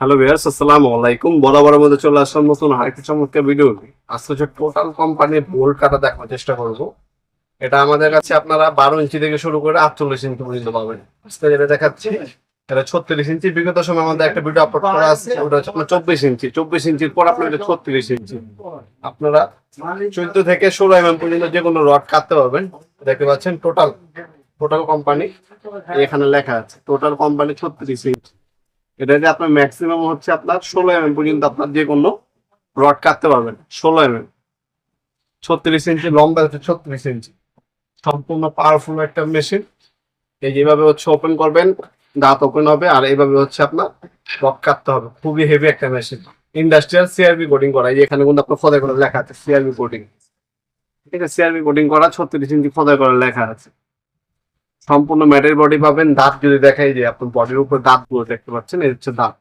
Hello viewers আসসালামু আলাইকুম। বরাবরের মধ্যে চলে আসলাম নতুন আরেকটি চমৎকার ভিডিও আজকে হচ্ছে টোটাল কোম্পানির বোল্ট কাটা দেখানোর চেষ্টা করব। এটা আমাদের কাছে আপনারা বারো ইঞ্চি থেকে শুরু করে আটচল্লিশ ইঞ্চি পর্যন্ত পাবেন। আজকে যেটা দেখাচ্ছি, এটা ছত্রিশ ইঞ্চি বিগত সময় আমাদের একটা ভিডিও আপলোড করা আছে, ওটা হচ্ছে আপনার চব্বিশ ইঞ্চি চব্বিশ ইঞ্চির পর আপনার এটা ছত্রিশ ইঞ্চি আপনারা চোদ্দ থেকে ষোলো এম এম পর্যন্ত যে কোনো রড কাটতে পারবেন। দেখতে পাচ্ছেন টোটাল টোটাল কোম্পানি এখানে লেখা আছে টোটাল কোম্পানি ছত্রিশ ইঞ্চি এটা যে আপনার ম্যাক্সিমাম হচ্ছে আপনার ষোলো এম পর্যন্ত আপনার যে কোনো রড কাটতে পারবেন। ষোলো এম ছত্রিশ ইঞ্চি লম্বা হচ্ছে ছত্রিশ ইঞ্চি। সম্পূর্ণ পাওয়ারফুল একটা মেশিন এই যেভাবে হচ্ছে ওপেন করবেন, দাঁত ওপেন হবে, আর এইভাবে হচ্ছে আপনার রড কাটতে হবে। খুবই হেভি একটা মেশিন ইন্ডাস্ট্রিয়াল সিআরবি কোডিং করা। এই এখানে কিন্তু আপনার ফদাই করে লেখা আছে সিআরবি কোডিং ঠিক আছে সিআরবি কোডিং করা, ছত্রিশ ইঞ্চি ফদাই করে লেখা আছে। সম্পূর্ণ ম্যাটের বডি পাবেন। দাঁত যদি দেখাই যে আপনার বডির উপর দাঁতগুলো দেখতে পাচ্ছেন, এই হচ্ছে দাঁত।